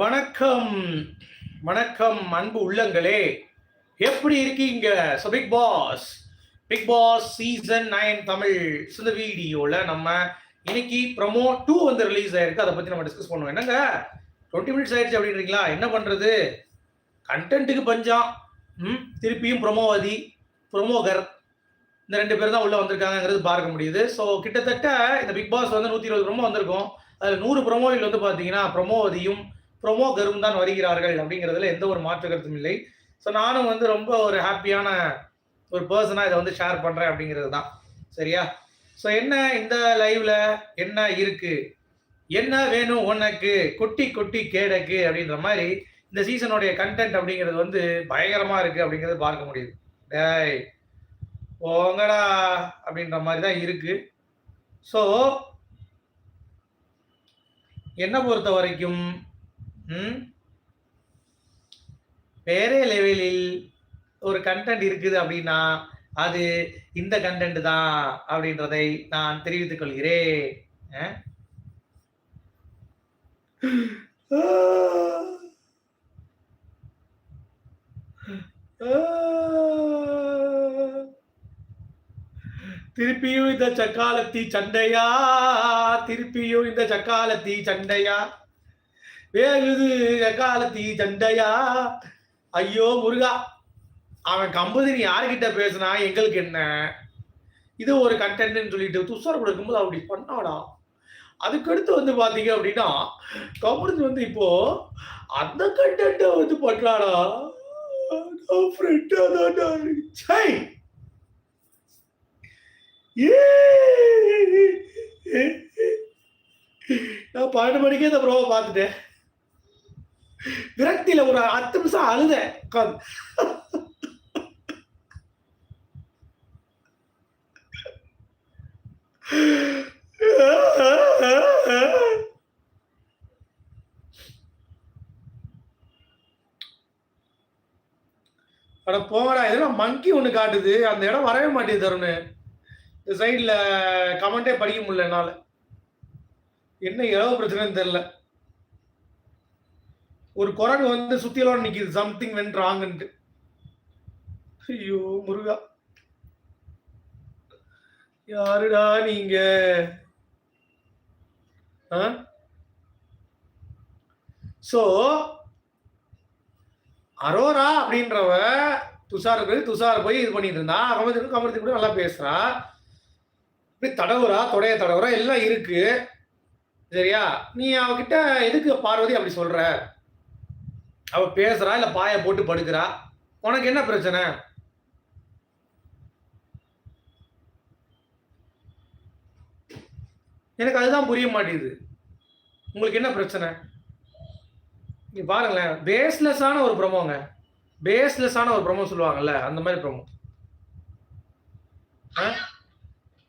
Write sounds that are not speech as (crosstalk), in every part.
வணக்கம். வணக்கம் அன்பு உள்ளங்களே. எப்படி இருக்கீங்க so big boss? Big boss season nine Tamil இந்த வீடியோவில் நம்ம இன்னைக்கு ப்ரமோ டூ வந்து ரிலீஸ் ஆயிருக்கு. அதை பற்றி நம்ம டிஸ்கஸ் பண்ணுவோம். என்னங்க? டுவெண்ட்டி மினிட்ஸ் ஆயிடுச்சு அப்படின்றீங்களா? என்ன பண்ணுறது கண்டென்ட்டுக்கு பஞ்சம். ம் திருப்பியும் ப்ரமோவதி ப்ரமோகர் இந்த ரெண்டு பேர் தான் உள்ளே வந்திருக்காங்கங்கிறது பார்க்க முடியுது. ஸோ கிட்டத்தட்ட இந்த பிக் பாஸ் வந்து நூற்றி இருபது ப்ரமோ வந்திருக்கும். அதில் நூறு ப்ரமோவில் வந்து பார்த்தீங்கன்னா ப்ரமோவதியும் ப்ரொமோ கரும் தான் வருகிறார்கள் அப்படிங்கிறதுல எந்த ஒரு மாற்று கருத்தும் இல்லை. ஸோ நானும் வந்து ரொம்ப ஒரு ஹாப்பியான ஒரு பர்சனாக இதை வந்து ஷேர் பண்ணுறேன் அப்படிங்கிறது தான். சரியா? ஸோ என்ன இந்த லைவ்ல என்ன இருக்கு? என்ன வேணும் உனக்கு? குட்டி குட்டி கேடக்கு அப்படின்ற மாதிரி இந்த சீசனுடைய கண்டென்ட் அப்படிங்கிறது வந்து பயங்கரமா இருக்கு அப்படிங்கிறது பார்க்க முடியுது. டேய் போங்கடா அப்படின்ற மாதிரி தான் இருக்கு. ஸோ என்ன பொறுத்த வரைக்கும் வேற லெவலில் ஒரு கண்டென்ட் இருக்குது அப்படின்னா அது இந்த கண்டென்ட் தான் அப்படின்றதை நான் தெரிவித்துக் கொள்கிறேன். திருப்பியும் இந்த சக்காலத்தி சண்டையா? திருப்பியும் இந்த சக்காலத்தி சண்டையா? வேகுது சக்காலத்தி சண்டையா? ஐயோ முருகா. அவன் கம்பதினி யாருக்கிட்ட பேசுனா? எங்களுக்கு என்ன? இது ஒரு கண்டென்ட்னு சொல்லிட்டு துஷார் கொடுக்கும்போது அப்படி பண்ணாடா. அதுக்கடுத்து வந்து பாத்தீங்க அப்படின்னா கமருது வந்து இப்போ அந்த கண்டென்ட்டை வந்து பண்றாடா. சை ஏ நான் பன்னெண்டு மணிக்கே இந்த ப்ரோவை பார்த்துட்டேன். விரக்தியில ஒரு அத்து நிமிஷம் அழுதேன். அட போடா இதெல்லாம் மங்கி ஒன்று காட்டுது. அந்த இடம் வரவே மாட்டேது தருணு. இந்த சைடில் கமெண்டே படிக்க முடியல என்னால். என்ன இளவு பிரச்சனைன்னு தெரியல. ஒரு குரங்கு வந்து சுத்தியலோட நிக்குது. சம்திங் வென் ராங்குன்ட்டு ஐயோ முருகா. யாருடா நீங்க? சோ அரோரா அப்படின்றவ துஷார் போய் துஷார் போய் இது பண்ணிட்டு இருந்தா. கமலத்துக்கு கமலத்துக்கு கூட நல்லா பேசுறா. இப்படி தடவுறா தொடைய தடவுறா எல்லாம் இருக்கு. சரியா? நீ அவகிட்ட எதுக்கு பார்வதி அப்படி சொல்ற? அவ பேசுறா இல்ல பாய போட்டு படுக்கிறா? உனக்கு என்ன பிரச்சனை? எனக்கு அதுதான் புரிய மாட்டேங்குது. உங்களுக்கு என்ன பிரச்சனை? நீங்க பாருங்களேன். பேஸ்லெஸ்ஸான ஒரு ப்ரொமோங்க பேஸ்லெஸ்ஸான ஒரு ப்ரொமோ சொல்லுவாங்கல்ல அந்த மாதிரி ப்ரொமோ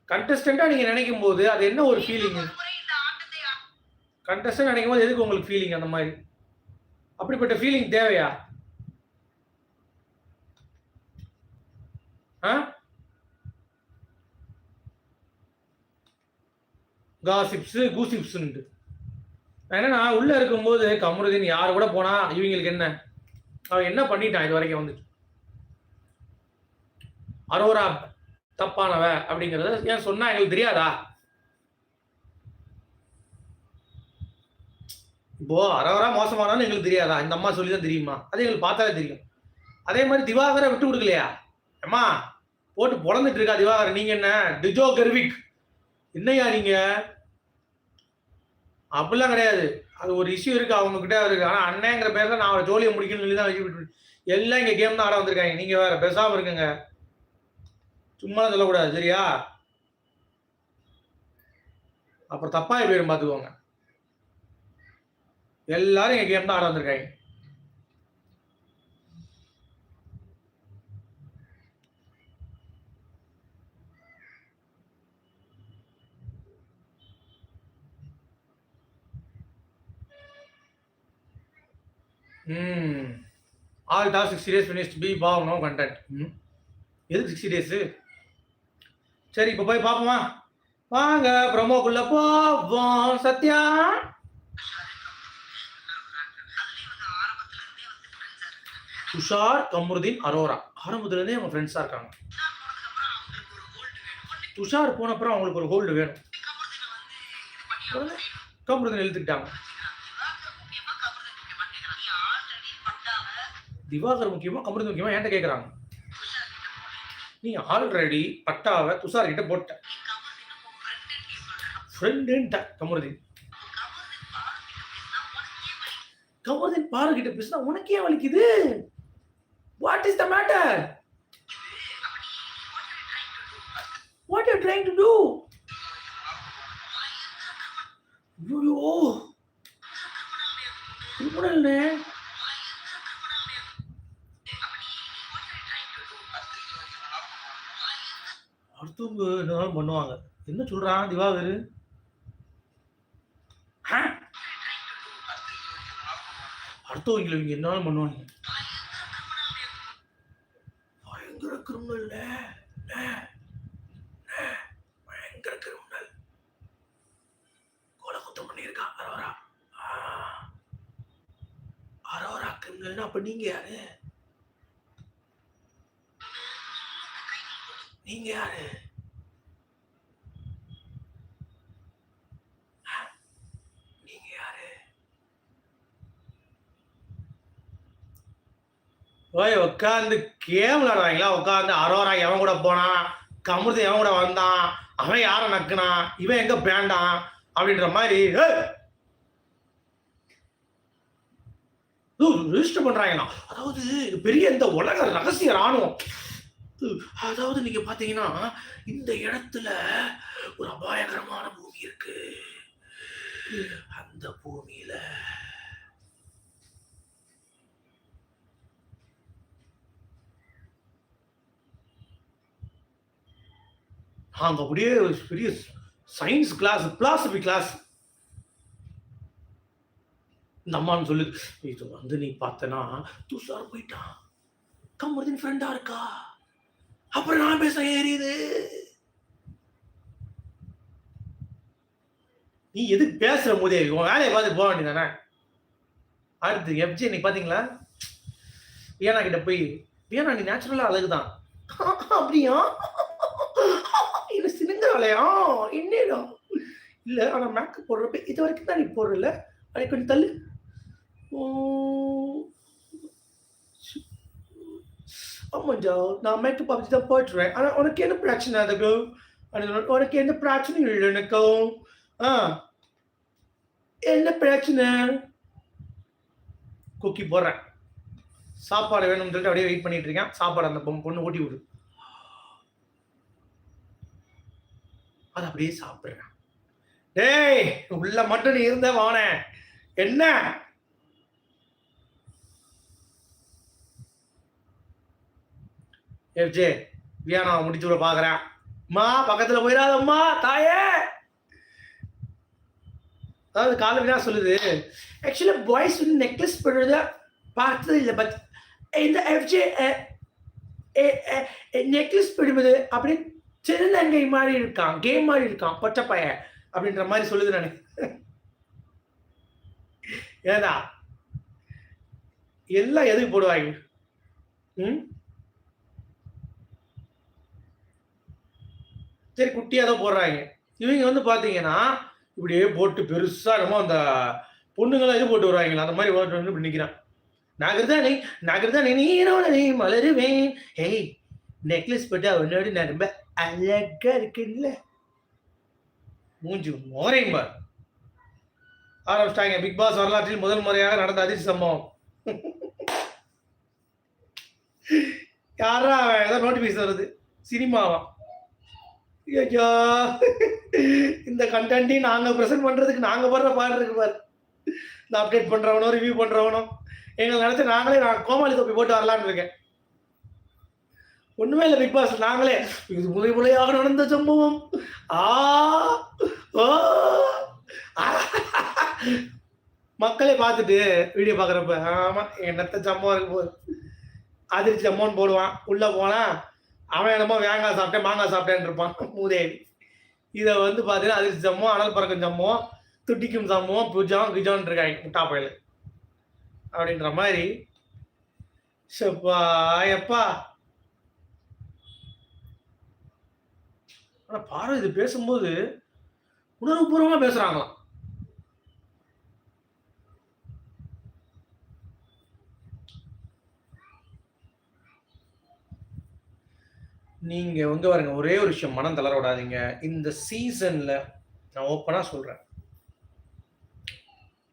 கண்டஸ்டண்டா நீங்க நினைக்கும் போது அது என்ன ஒரு ஃபீலிங் கண்டஸ்டன்ட் நினைக்கும் போது எதுக்கு உங்களுக்கு ஃபீலிங் அந்த மாதிரி? அப்படிப்பட்ட ஃபீலிங் தேவையா? காசிப்ஸ் கூசிப்ஸ் ஏன்னா நான் உள்ள இருக்கும்போது கமருதீன் யாரு கூட போனா இவங்களுக்கு என்ன? அவன் என்ன பண்ணிட்டான் இது வரைக்கும் வந்து அரோரா தப்பானவ அப்படிங்கறத ஏன் சொன்னா எங்களுக்கு தெரியாதா? இப்போ அறவரா மோசமானாலும் எங்களுக்கு தெரியாதா? இந்த அம்மா சொல்லி தான் தெரியுமா? அது எங்களுக்கு பார்த்தாலே தெரியும். அதே மாதிரி திவாகரை விட்டு கொடுக்கலையா? அம்மா போட்டு பொழந்துட்டு இருக்கா திவாகர் நீங்க என்ன? டிஜோ கர்விக். என்னையா நீங்க? அப்படிலாம் கிடையாது. அது ஒரு இஷ்யூ இருக்கு அவங்க கிட்ட இருக்கு ஆனா அண்ணங்கிற பேர்ல நான் அவரை ஜோலியை முடிக்கணும்னு சொல்லி தான் வச்சு எல்லாம் இங்க கேம் தான் ஆட வந்திருக்காங்க. நீங்க வேற பேசாம இருக்குங்க சும்மா சொல்லக்கூடாது சரியா? அப்புறம் தப்பாய் போயிடும் பாத்துக்கோங்க எல்லாரும் இங்க கேம் தான் ஆட வந்திருக்காங்க. ம். All top sixty days finished B பாவ் நோ கண்டென்ட் ம். எதுக்கு சிக்ஸ்டி டேஸு சரி இப்போ போய் பார்ப்போமா? வாங்க ப்ரொமோக்குள்ளே போவோம் சத்யா. துஷார் கமருதீன் அரோரா. ஆரம்பத்துல இருந்தே அவங்க ஃப்ரெண்ட்ஸா இருக்காங்க. துஷார் போன அப்புறம் அவங்களுக்கு ஒரு ஹோல்டு வேணும். கமருதீன் எழுத்துக்கிட்டாங்க திவாகர் முக்கியமா கமருதீன் முக்கியமா என்கிட்ட கேட்குறாங்க நீ ஆல்ரெடி பட்டாவை துஷார் கிட்ட போட்ட. ஃப்ரெண்டுன்ட்ட கமருதீன். கமருதீன் பாரு கிட்ட பேசினா உனக்கே வலிக்குது. What is the matter what you trying to do ஐயோ கிரிமினல்னே அடுத்தவங்க என்னதான் பண்ணுவாங்க? என்ன சொல்றான் திவாகர்? அடுத்தவங்களை இவங்க என்னாலும் பண்ணுவாங்க கொலை பண்ணியிருக்கா? அரோரா. அரோரா கிரிமினல்னா அப்ப நீங்க யாரு? நீங்க யாரு? நீங்க யாரு? ஓய் உட்காந்து கேம் விளாடுறாங்களா உட்காந்து அரோரா எவன் கூட போனான்? கமுது எவன் கூட வந்தான்? அவன் யாரை நக்குனான்? இவன் எங்க பேண்டான்? அப்படின்ற மாதிரி ரிஜிஸ்டர் பண்றாங்களாம் அதாவது பெரிய இந்த உலக ரகசிய ராணுவம் அதாவது நீங்க பாத்தீங்கன்னா இந்த இடத்துல ஒரு அபாயகரமான பூமி இருக்கு. அந்த பூமியில நாங்க அப்படியே பெரிய சயின்ஸ் கிளாஸ் பிலாசபி கிளாஸ் இந்த அம்மான்னு சொல்லு. இது வந்து நீ பார்த்தனா துஷார் போயிட்டான் கமருதீன் ஃப்ரெண்டா இருக்கா? அப்புறம் நான் பேச ஏறியது. நீ எதுக்கு பேசுற போதே உன் வேலையை பார்த்து போக வேண்டியதானே அடுத்து எப்ஜி இன்னைக்கு பாத்தீங்களா வியானா கிட்ட போய் வியானா நீ நேச்சுரலா அழகுதான். (laughs) அப்படியா? என்ன இன்னேடா இல்லை இல்ல ஆனா போடுறப்ப இது வரைக்கும் தான் நீ போடுறல அதை கொஞ்சம் தள்ளு. ஓ. ஆமாண்டா நான் மேக்கு பப்ஜி தான் போட்டுறேன் ஆனா உனக்கு என்ன பிரச்சனை அதுக்கு? உனக்கு எந்த பிரச்சனையும் இல்லை எனக்கு. ஆ. என்ன பிரச்சனை? குக்கி போடுறேன். சாப்பாடு வேணும்னு சொல்லிட்டு அப்படியே வெயிட் பண்ணிட்டு இருக்கேன். சாப்பாடு அந்த பொண்ணு பொண்ணு ஊட்டி விடு. அதை அப்படியே சாப்பிடுறேன். டேய் உள்ள மட்டும் நீ இருந்த வான என்ன? எஃப்ஜே வியானா முடிச்சு விட பாக்குறேன் அம்மா பக்கத்துல போயிடாதம்மா தாயே. அதாவது காலம் வினா சொல்லுது ஆக்சுவலா பாய்ஸ் வந்து நெக்லஸ் போடுறத பார்த்தது இல்லை பட் இந்த எஃப்ஜே நெக்லஸ் போடும்போது அப்படின்னு சிறுநங்கை மாதிரி இருக்கான் கேம் மாதிரி இருக்கான் பொச்சப்பைய பையன் அப்படின்ற மாதிரி சொல்லுது நான். ஏதா எல்லாம் எதுக்கு போடுவாங்க ம்? சரி குட்டியாக தான் போடுறாங்க இவங்க வந்து பார்த்தீங்கன்னா இப்படியே போட்டு பெருசாக நம்ம அந்த பொண்ணுங்களாம் இது போட்டு வருவாங்களா அந்த மாதிரி ஓட்டு வந்து இப்படி நிற்கிறான் நகர்தானே நகர்தானே நீரோட நீ மலருவேன். ஹேய் நெக்லஸ் போட்டு அவனோடு நான் ரொம்ப அழகா இருக்குல்ல. மூஞ்சி மோரையும் பார். ஆரம்பிச்சிட்டாங்க பிக் பாஸ் வரலாற்றில் முதல் முறையாக நடந்த அதிர்ச்சி சம்பவம். யாரா அவன்? ஏதோ நோட்டிபிகேஷன் வருது. சினிமாவா? ஐயோ இந்த கண்டென்ட்டையும் நாங்க ப்ரெசென்ட் பண்றதுக்கு நாங்க படுற பாடு இருக்கு பாரு. இந்த அப்டேட் பண்றவனோ ரிவ்யூ பண்றவனோ எங்களை நினைச்சு நாங்களே நான் கோமாளி தொப்பி போட்டு வரலான்னு இருக்கேன். ஒண்ணுமே இல்லை பிக் பாஸ் நாங்களே இது முறை முறையாக நடந்த சம்பவம். ஆ ஓ மக்களே பார்த்துட்டு வீடியோ பார்க்குறப்ப ஆமா என்னத்த சம்பவம் இருக்கு போது அதிர்ச்சி சம்பவம் போடுவான். உள்ள போனா அவன் என்னமோ வேங்காய் சாப்பிட்டேன் மாங்காய் சாப்பிட்டேன்னு இருப்பான் மூதேவி. இதை வந்து பார்த்தீங்கன்னா அதிர்ச்சி சம்பவம் அனல் பறக்கும் சம்பவம் துட்டிக்கும் சம்பவம் புஜம் கிஜான் இருக்காங்க முட்டா பயல். அப்படின்ற மாதிரி. சப்பா எப்பா ஆனால் பாரு இது பேசும்போது உணர்வுபூர்வமா பேசுறாங்களாம். நீங்க வந்து பாருங்க ஒரே ஒரு விஷயம் மனம் தளர விடாதீங்க. இந்த சீசன்ல நான் ஓப்பனா சொல்றேன்.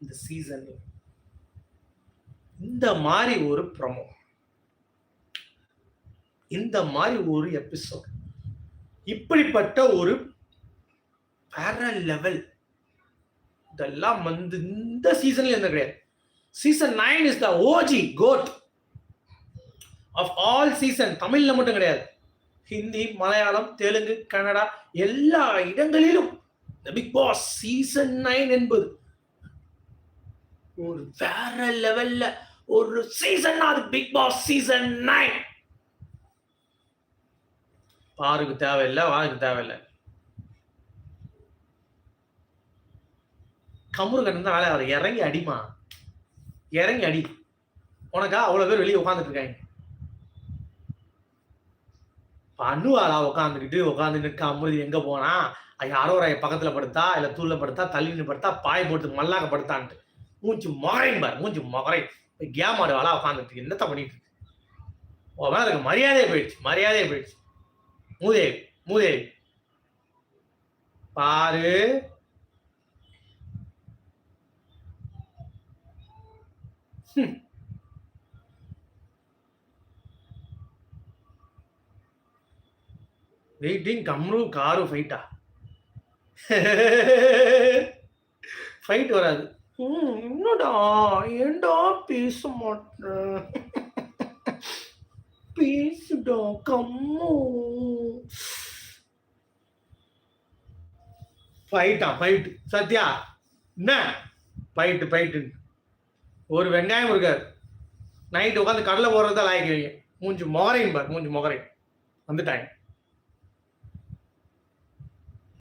இந்த சீசன்ல இந்த மாதிரி ஒரு ப்ரமோ இந்த மாதிரி ஒரு எபிசோட் இப்படிப்பட்ட ஒரு வேற லெவல் இதெல்லாம் வந்து இந்த சீசன்ல இருந்த கிடையாது. Season nine is the OG goat of all season தமிழ்ல மட்டும் கிடையாது. ஹிந்தி மலையாளம் தெலுங்கு கன்னடா எல்லா இடங்களிலும் the big boss season nine என்பது ஒரு வேற லெவல்ல ஒரு சீசன் அது பிக் பாஸ் சீசன் நைன் ஆறுக்கு தேவையில்லை வாருக்கு தேவையில்லை. கமுருகன் தான் வேலை அவர் இறங்கி அடிமா இறங்கி அடி. உனக்கா அவ்வளோ பேர் வெளியே உட்காந்துட்டு இருக்காங்க. பண்ணுவாளா உட்காந்துக்கிட்டு உட்காந்துட்டு கமுருதி எங்கே போனா? யாரோ ஒரு பக்கத்தில் படுத்தா இல்லை தூளில் படுத்தா தள்ளின்னு படுத்தா பாய் போட்டு மல்லாக்க படுத்தான்ட்டு. மூஞ்சி மொகரையும் பாரு மூஞ்சி மொகரை கேம் ஆடுவாளா உட்காந்துட்டு என்னத்த பண்ணிட்டு இருக்கு? உன் மேலே மரியாதையே போயிடுச்சு மரியாதையே போயிடுச்சு. மூதேவி மூதேவி. பாரு. வெயிட்டிங் கம்ரு காரு ஃபைட்டா? (laughs) ஃபைட் வராது. ம், என்னடா? ஏன்டா பேச மாட்டேன் பேசுடா கம்மோ. ஃபைட்டா ஃபைட் சத்யா என்ன? ஃபைட்டு ஃபைட்டு ஒரு வெங்காயம் இருக்காது நைட்டு உட்காந்து கடலை தான் லாய்க்கு வைங்க. மூஞ்சி மொகரையும் பார் மூஞ்சி மொகரையும். வந்துட்டாங்க.